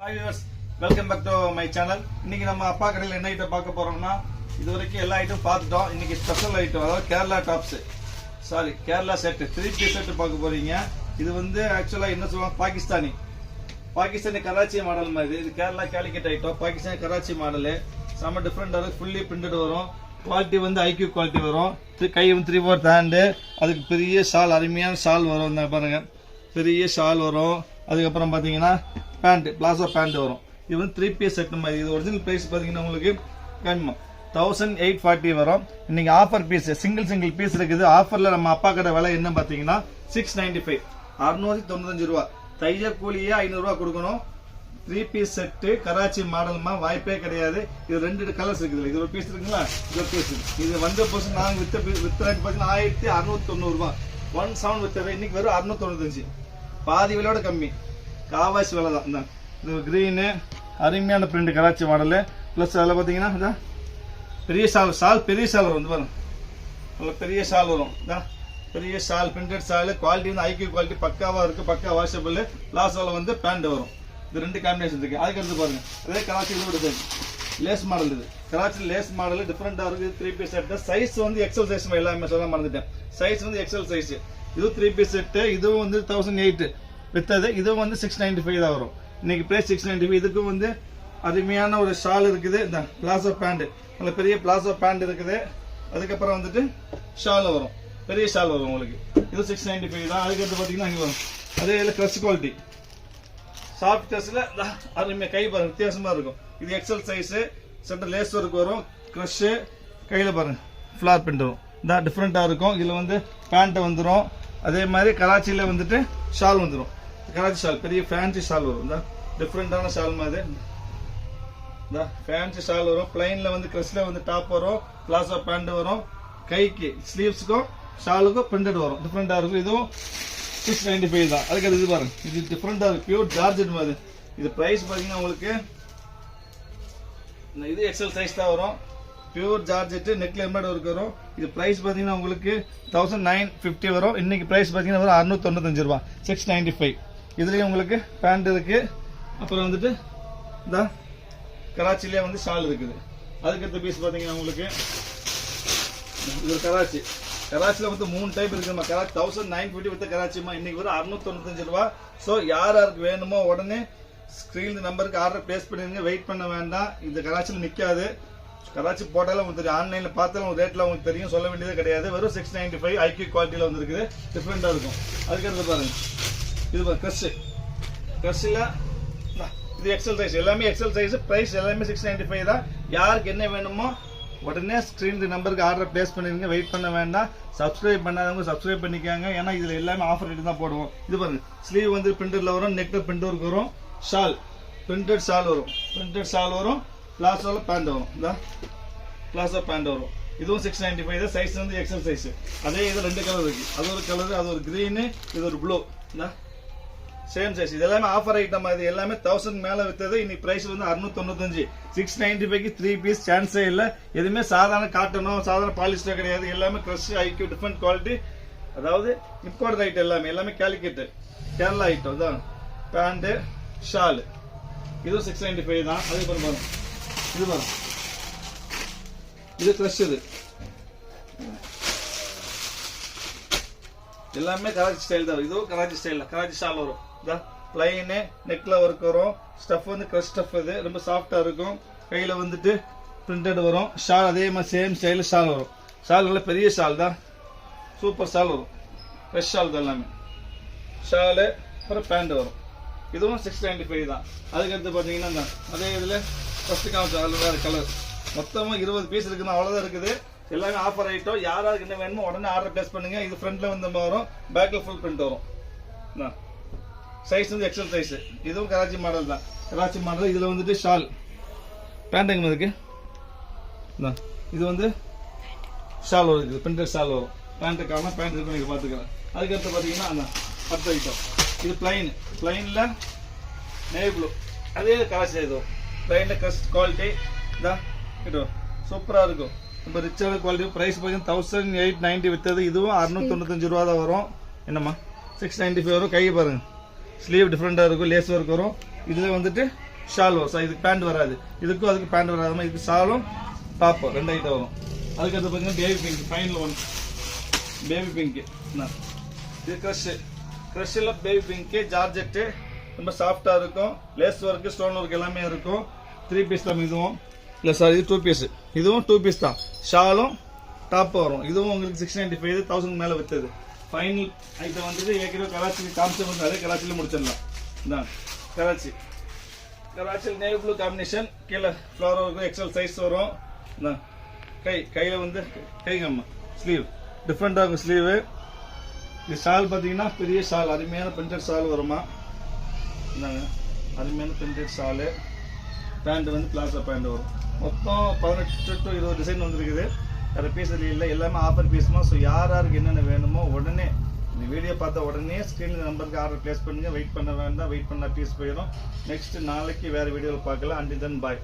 Hi viewers welcome back to my channel இன்னைக்கு நம்ம அப்பா கடையில் என்ன ஐட்டம் பார்க்க போறோம்னா இது வரைக்கும் எல்லா ஐட்டம் பார்த்துட்டோம். இன்னைக்கு ஸ்பெஷல் ஐட்டம் அதாவது Kerala tops sorry Kerala set three piece set பார்க்க போறீங்க. இது வந்து ஆக்சுவலாக என்ன சொல்லுவாங்க? பாகிஸ்தானி. பாகிஸ்தானி கராச்சி மாடல் மாதிரி. இது கேரளா கேலிக்கட் ஐட்டம் பாகிஸ்தானி கராச்சி மாடலு செம்ம டிஃப்ரெண்டாக இருக்கும் ஃபுல்லி பிரிண்டட் வரும். குவாலிட்டி வந்து ஐக்யூ குவாலிட்டி வரும். த்ரீ- கை வந்து த்ரீ ஃபோர் ஹேண்டு அதுக்கு பெரிய ஷால் அருமையான ஷால் வரும். பாருங்கள் பாருங்க. பெரிய ஷால் வரும். அதுக்கப்புறம் பார்த்தீங்கன்னா பேண்ட்டு பிளாசோ பேண்ட் வரும். இது வந்து த்ரீ பீஸ் செட் மாதிரி இது ஒரிஜினல் ப்ரைஸ் பார்த்தீங்கன்னா உங்களுக்கு கன்மம் தௌசண்ட் எயிட் ஃபார்ட்டி வரும். இன்னைக்கு offer piece single single piece இருக்குது. ஆஃபரில் நம்ம அப்பா கடை விலை என்ன பார்த்தீங்கன்னா சிக்ஸ் நைன்டி ஃபைவ் அறுநூத்தி தொண்ணூத்தஞ்சு ரூபா. தைய கூலியே ஐநூறுரூவா கொடுக்கணும். த்ரீ பீஸ் செட்டு கராச்சி மாடலுமா வாய்ப்பே கிடையாது. இது ரெண்டு கலர்ஸ் இருக்குது இது ஒரு பீஸ் இருக்குங்களா? இது பீஸ் இது வந்த பர்சன் நாங்கள் வித்த பீ- வித்த ரேட் பார்த்தீங்கன்னா ஆயிரத்தி அறுநூத்தி தொண்ணூறுபா ஒன் செவன் வித்த இன்னைக்கு வெறும் அறுநூத்தி தொண்ணூத்தஞ்சு. பாதி விலையோட கம்மி. காவாசி வேலை தான். இந்த இது க்ரீனு அருமையான பிரிண்ட் கராச்சி மாடலு. ப்ளஸ் அதில் பார்த்தீங்கன்னா இதான் பெரிய ஷால் ஷால் பெரிய ஷால் வரும் வந்து பாருங்க. நல்ல பெரிய ஷால் வரும். இதான் பெரிய ஷால் பிரிண்டட் சால் குவாலிட்டி வந்து ஐக்கிய குவாலிட்டி பக்காவாக இருக்குது பக்கா வாஷபிள் லாஸ்ட்ல வந்து பேண்ட் வரும். இது ரெண்டு காம்பினேஷன் இருக்குது அதுக்கு எடுத்து பாருங்கள் அதே கராச்சி இதோட லேஸ் மாடல் இது. கராச்சி லேஸ் மாடல் டிஃப்ரெண்ட்டாக இருக்குது த்ரீ பீஸ் செட்டு சைஸ் வந்து எக்ஸல் சைஸ் எல்லாமே சொல்ல மறந்துட்டேன். சைஸ் வந்து எக்ஸல் சைஸ் இது த்ரீ பீஸ் செட்டு இதுவும் வந்து தௌசண்ட் எயிட்டு வித்தது. இதுவும் வந்து சிக்ஸ் நைன்டி ஃபைவ் தான் வரும். இன்னைக்கு பிரைஸ் சிக்ஸ் நைன்டி ஃபைவ் இதுக்கும் வந்து அருமையான ஒரு ஷால் இருக்குது. இந்த பிளாசோ பேண்ட் நல்ல பெரிய பிளாசோ பேண்ட் இருக்குது. அதுக்கப்புறம் வந்துட்டு ஷால் வரும். பெரிய ஷால் வரும் உங்களுக்கு. இது சிக்ஸ் நைன்டி ஃபைவ் தான் அதுக்கடுத்து பார்த்தீங்கன்னா அங்கே வரும். அதே இதில் க்ரஷ் குவாலிட்டி சாஃப்ட் ட்ரெஸ்ஸில் அருமையாக கை பாருங்க வித்தியாசமாக இருக்கும். இது XL size centre lace work வரும். க்ரஷ்ஷு கையில் பாருங்கள் ஃப்ளார் பிரிண்ட் வரும். இதான் டிஃப்ரெண்ட்டாக இருக்கும். இதில் வந்து பேண்ட்டு வந்துடும் அதே மாதிரி கராச்சியில் வந்துட்டு ஷால் வந்துடும் கராச்சி ஷால் பெரிய ஃபேன்சி ஷால் வரும். இந்த டிஃப்ரெண்ட்டான ஷால் மாதிரி. இந்த ஃபேன்சி ஷால் வரும். பிளைனில் வந்து க்ரெஸ்ல வந்து டாப் வரும். பிளாசோ பேண்ட் வரும். கைக்கு ஸ்லீவ்ஸுக்கும் ஷாலுக்கும் பிரிண்டட் வரும். டிஃப்ரெண்ட்டாக இருக்கும். இதுவும் சிக்ஸ் நைன்டி ஃபைவ் தான். அதுக்கு அது இது பாருங்க. இது டிஃப்ரெண்ட்டாக இருக்குது பியூர் ஜார்ஜெட் மாதிரி. இது ப்ரைஸ் பார்த்தீங்கன்னா உங்களுக்கு இந்த இது எக்ஸல் சைஸ் தான் வரும். பியூர் ஜார்ஜெட்டு நெக்ல எம்ப்ராய்டரி ஒர்க் வரும். இது ப்ரைஸ் பார்த்தீங்கன்னா உங்களுக்கு தௌசண்ட் நைன் ஃபிஃப்டி வரும். இன்னைக்கு ப்ரைஸ் பார்த்தீங்கன்னா வரும் அறுநூத்தி தொண்ணூத்தஞ்சு ரூபா சிக்ஸ் நைன்டி ஃபைவ் இதுலயும் உங்களுக்கு பேண்ட் இருக்கு. அப்புறம் வந்துட்டு இந்த கராச்சிலே வந்து ஷால் இருக்குது. அதுக்கடுத்த பீஸ் பார்த்தீங்கன்னா உங்களுக்கு இது ஒரு கராச்சி. கராச்சியில் வந்து மூணு டைப் இருக்குமா Karachi thousand nine fifty with கராச்சிமா இன்னைக்கு ஒரு அறுநூத்தொண்ணூத்தஞ்சு ரூபா. ஸோ யார் யாருக்கு வேணுமோ உடனே ஸ்க்ரீன் நம்பருக்கு ஆர்டர் பிளேஸ் பண்ணிடுங்க வெயிட் பண்ண வேண்டாம். இந்த கராச்சியில் நிற்காது கராச்சி போட்டாலும் உங்களுக்கு தெரியும். ஆன்லைனில் பார்த்தாலும் ரேட்டில் உங்களுக்கு தெரியும். சொல்ல வேண்டியதே கிடையாது. வெறும் சிக்ஸ் நைன்ட்டி ஃபைவ் ஐக்யூ குவாலிட்டியில் வந்துருக்குது. டிஃப்ரெண்ட்டாக இருக்கும். அதுக்கடுத்து பாருங்கள் இது பாருங்க க்ரஷ்ஷு க்ரஷ்ஷில் இது எக்ஸல் சைஸ் எல்லாமே எக்ஸல் சைஸ் ப்ரைஸ் எல்லாமே சிக்ஸ் நைன்டி ஃபைவ் தான். யாருக்கு என்ன வேணுமோ உடனே ஸ்க்ரீன் நம்பருக்கு ஆர்டர் பிளேஸ் பண்ணிடுங்க வெயிட் பண்ண வேண்டாம். சப்ஸ்கிரைப் பண்ணாதவங்க சப்ஸ்கிரைப் பண்ணிக்காங்க. ஏன்னா இதில் எல்லாமே ஆஃபர் ரேட்டு தான் போடுவோம். இது பாருங்க ஸ்லீவ் வந்து பிரிண்டரில் வரும் நெக்கில் பிரிண்ட் ஒர்க் வரும் ஷால் பிரிண்டட் ஷால் வரும். பிரிண்டட் ஷால் வரும் பிளாசோல பேண்ட் வரும். இந்த பிளாசோ பேண்ட் வரும். இதுவும் சிக்ஸ் நைன்டி ஃபைவ் தான். சைஸ் வந்து எக்ஸல் சைஸ் அதே இது ரெண்டு கலர் இருக்குது அது ஒரு கலர் அது ஒரு க்ரீனு இது ஒரு ப்ளூ இந்த. சேம் சைஸ் இது எல்லாமே ஆஃபர் ஐட்டம் இது எல்லாமே தௌசண்ட் மேல வித்தது. இன்னைக்கு பிரைஸ் வந்து அறுநூத்தி தொண்ணூத்தஞ்சு சிக்ஸ் நைன்டி ஃபைவ்க்கு த்ரீ பீஸ் சான்ஸே இல்லை. எதுவுமே சாதாரண காட்டனோ சாதாரண பாலிஸ்டர் கிடையாது. எல்லாமே க்ரஷ் ஐக்யூ டிஃப்ரெண்ட் குவாலிட்டி அதாவது இம்போர்ட் ஐட்டம் எல்லாமே எல்லாமே கேலிக்கெட்டு கேரளா ஐட்டம் தான் பேண்ட்டு ஷால் இதுவும் சிக்ஸ் நைன்டி ஃபைவ் தான். அது பாருங்க பாருங்க. இது பாருங்க. இது க்ரஷ் இது. எல்லாமே கராச்சி ஸ்டைல் தான். இதுவும் கராச்சி ஸ்டைல் கராச்சி ஷால் வரும். பிளைனு நெக்ல ஒர்க் வரும். ஸ்டஃப் வந்து க்ரஷ் ஸ்டஃப் இது. ரொம்ப சாஃப்டா இருக்கும். கையில வந்துட்டு பிரிண்டட் வரும். ஷால் அதே மாதிரி சேம் ஸ்டைல ஷால் வரும். ஷால் நல்ல பெரிய ஷால் தான். சூப்பர் ஷால் வரும். ஃப்ரெஷ் ஷால் தான் எல்லாமே. ஷாலு அப்புறம் பேண்ட் வரும். இதுவும் சிக்ஸ் நைன்டி ஃபைவ் தான். அதுக்கடுத்து பார்த்தீங்கன்னா அதே இதில் ஃபஸ்ட்டு காமிச்சோம் அதில் வேறு கலர் மொத்தமாக இருபது பீஸ் இருக்குன்னா அவ்வளோதான் இருக்குது. எல்லாமே ஆஃபர் ஐட்டம் யாராருக்கு என்ன வேணுமோ உடனே ஆர்டர் பிளேஸ் பண்ணுங்கள் இது ஃப்ரண்ட்ல வந்து வரும். பேக்கில் ஃபுல் பிரிண்ட் வரும். சைஸ் வந்து எக்ஸல் சைஸ் இதுவும் கராச்சி மாடல் தான். கராச்சி மாடல் இதில் வந்துட்டு ஷால் பேண்ட் எங்கே இருக்கு? இது வந்து ஷால் வரும். இது பிரிண்டட் ஷால் வரும். பேண்ட்டு காரணம் பேண்ட் இருக்கு நீங்கள் பார்த்துக்கலாம். அதுக்கடுத்து பார்த்தீங்கன்னா அந்த பத்து ஐட்டம் இது பிளைன் பிளைனில் நேவி ப்ளூ அதே கராச்சி இதுவும் பிளைனில் கஸ்ட் குவாலிட்டி இதான் இது சூப்பராக இருக்கும். இப்போ ரிச்சான குவாலிட்டி ப்ரைஸ் பார்த்தீங்கன்னா தௌசண்ட் எயிட் நைன்ட்டி வித்தது. இதுவும் அறுநூத்தொண்ணூத்தஞ்சு ரூபா தான் வரும். என்னம்மா? சிக்ஸ் நைன்ட்டி ஃபைவ் வரும். கை பாருங்கள் ஸ்லீவ் டிஃப்ரெண்ட்டாக இருக்கும் லேஸ் ஒர்க் வரும். இதில் வந்துட்டு ஷால் வரும். சார் இதுக்கு பேண்ட் வராது. இதுக்கும் அதுக்கு பேண்ட் வராத. மாதிரி இதுக்கு ஷாலும் டாப்பும் ரெண்டு ஐட்டம் வரும். அதுக்கடுத்து பார்த்தீங்கன்னா baby pink final one baby pink இது க்ரஷ்ஷு க்ரஷ்ஷில் பேபி பிங்க்கு ஜார்ஜெட்டு ரொம்ப சாஃப்டாக இருக்கும். லேஸ் ஒர்க்கு ஸ்டோன் ஒர்க் எல்லாமே இருக்கும். த்ரீ பீஸ் தான் இதுவும் இல்லை சார் இது டூ பீஸு இதுவும் டூ பீஸ் தான். ஷாலும் டாப் வரும். இதுவும் உங்களுக்கு சிக்ஸ் நைன்ட்டி ஃபைவ் தௌசண்ட் மேலே விற்றுது ஃபைனல் ஐட்டம் வந்துட்டு ஏற்கனவே கராச்சியில் காமிச்சு அதே கராச்சியில் முடிச்சிடலாம். தான் கராச்சி. கராச்சியில் நேவி ப்ளூ காம்பினேஷன் கீழே ஃப்ளவர் இருக்கும் எக்ஸல் சைஸ் வரும். தான் கை கையில் வந்து கை கம்மா ஸ்லீவ் டிஃப்ரெண்டாக இருக்கும் ஸ்லீவு இது ஷால் பார்த்தீங்கன்னா பெரிய ஷால் அருமையான பிரிண்டட் ஷால் வருமா? இந்தாங்க அருமையான பிரிண்டட் ஷாலு பேண்ட் வந்து பிளாசோ பேண்ட் வரும். மொத்தம் பதினெட்டு டு இருபது டிசைன் வந்துருக்குது. வேறு பீஸ் இல்லை எல்லாமே ஆஃபர் பீஸ்மா ஸோ யார் யாருக்கு என்னென்ன வேணுமோ உடனே இந்த வீடியோ பார்த்த உடனே ஸ்க்ரீனில் நம்பருக்கு ஆர்டர் ப்ளேஸ் பண்ணுங்கள் வெயிட் பண்ண வேண்டாம் வெயிட் பண்ணால் பீஸ் போயிடும். நெக்ஸ்ட் நாளைக்கு வேறு வீடியோவில் பார்க்கலாம். அண்டி தன் பாய்